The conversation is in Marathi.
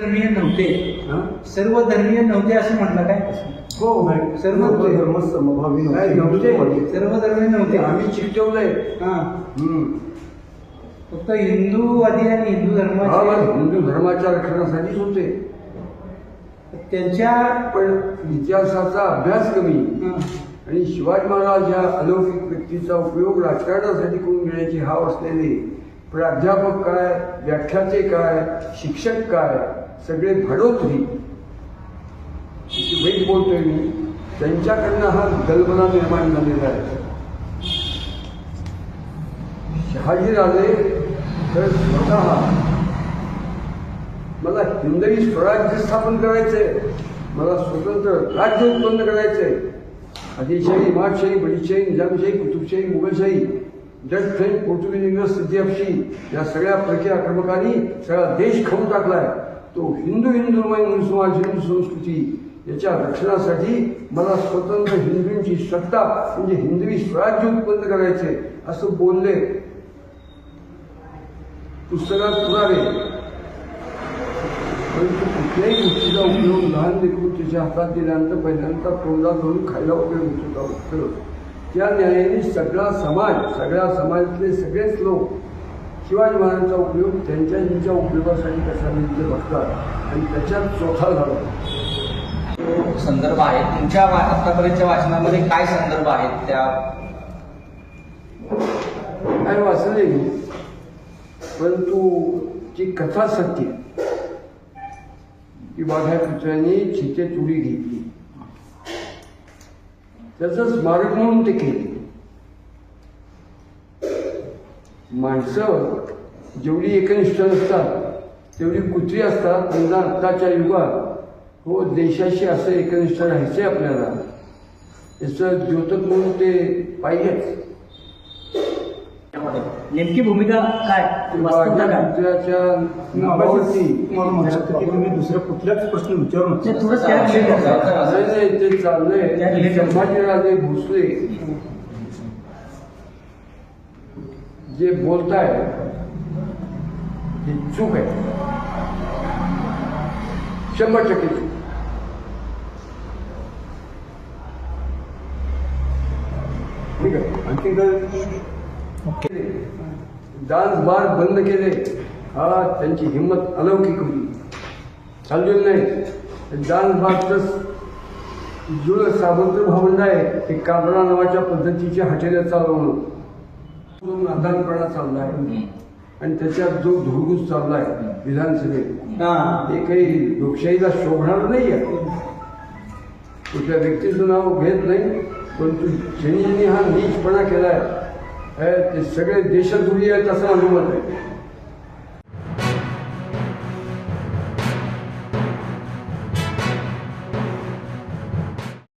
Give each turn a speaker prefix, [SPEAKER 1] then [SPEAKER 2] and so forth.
[SPEAKER 1] धर्मीय नव्हते? सर्व धर्मीय नव्हते असं म्हटलं काय?
[SPEAKER 2] हो.
[SPEAKER 1] सर्व.
[SPEAKER 2] धर्म समभावी
[SPEAKER 3] नव्हते.
[SPEAKER 1] सर्व धर्मीय नव्हते.
[SPEAKER 2] आम्ही चिकटवलंय
[SPEAKER 1] हा. फक्त हिंदूवादी आणि हिंदू धर्माचे
[SPEAKER 2] बस. हिंदू धर्माच्या रक्षणासाठीच होते.
[SPEAKER 1] त्यांच्या
[SPEAKER 2] पण इतिहासाचा अभ्यास कमी. आणि शिवाजी महाराज या अलौकिक व्यक्तीचा उपयोग राजकारणासाठी करून घेण्याची हाव असलेले प्राध्यापक काय व्याख्याते काय शिक्षक काय सगळे भाडोत्री वाईट बोलतोय मी त्यांच्याकडनं हा गलबला निर्माण झालेला आहे. शहाजीराजे तर स्वतः मला हिंदवी स्वराज्य स्थापन करायचंय मला स्वतंत्र राज्य उत्पन्न करायचंय. आदिलशाही इमादशाही बडीशाही निजामशाही कुतुबशाही मुघलशाही ज्या फ्रेंच पोर्तुगीज इंग्रज सिद्धिअपशी या सगळ्या परकीय आक्रमकांनी सगळा देश खाऊन टाकलाय. तो हिंदू हिंदू म्हणून समाज हिंदू संस्कृती याच्या रक्षणासाठी मला स्वतंत्र हिंदूंची सत्ता म्हणजे हिंदवी स्वराज्य उत्पन्न करायचे असं बोलले. पुस्तकात पुरावे परंतु कुठल्याही गोष्टीचा उपयोग लहान लेकरू त्याच्या हातात दिल्यानंतर पहिल्यांदा तोंडात धरून खायला उपयोग होत त्या न्यायाने सगळा समाज सगळ्या समाजातले सगळेच लोक शिवाजी महाराजांचा उपयोग त्यांच्या त्यांच्या उपयोगासाठी कसा होईल ते बघतात आणि त्याच्यात चोथा झाला
[SPEAKER 3] संदर्भ आहे तुमच्या आतापर्यंतच्या वाचनामध्ये काय संदर्भ आहेत त्या?
[SPEAKER 2] काय वाचले मी परंतु ती कथा सत्य की वाघ्या कुत्र्याने चितेत उडी घेतली. त्याचं स्मारक म्हणून ते केले. माणसं जेवढी एकनिष्ठ असतात तेवढी कुत्री असतात त्यांना आत्ताच्या युगात हो देशाशी असं एकनिष्ठ राहायचंय आपल्याला. याचं द्योतक म्हणून ते पाहिजेच
[SPEAKER 3] त्यामध्ये नेमकी भूमिका काय? वास्तवता
[SPEAKER 4] तुम्ही दुसऱ्या कुठल्याच प्रश्न विचारू नका.
[SPEAKER 3] थोडं त्या.
[SPEAKER 2] नाही नाही ते चाललंय.
[SPEAKER 3] त्या related.
[SPEAKER 2] संभाजीराजे भोसले जे बोलताय हे चूक आहे. शंभर टक्के चूक. ठीक आहे?
[SPEAKER 4] आणखी काय?
[SPEAKER 2] डान्स बार बंद केले. हा त्यांची हिंमत अलौकिक होती. चाललेली नाही. डान्स बारचं जुळ सावंत भावंड आहे. ते काबरा नावाच्या पद्धतीचे हॉटेल चालवणं. नादानपणा चाललाय
[SPEAKER 3] हम्म.
[SPEAKER 2] आणि त्याच्यात जो धुळगूस चाललाय विधानसभेत.
[SPEAKER 1] हा.
[SPEAKER 2] हे काही लोकशाहीला शोभणार नाही आहे. कुठल्या व्यक्तीचं नाव घेत नाही परंतु ज्यांनी हा नीचपणा केलाय हे ते सगळे देशद्रोही आहेत असं माझं मत आहे.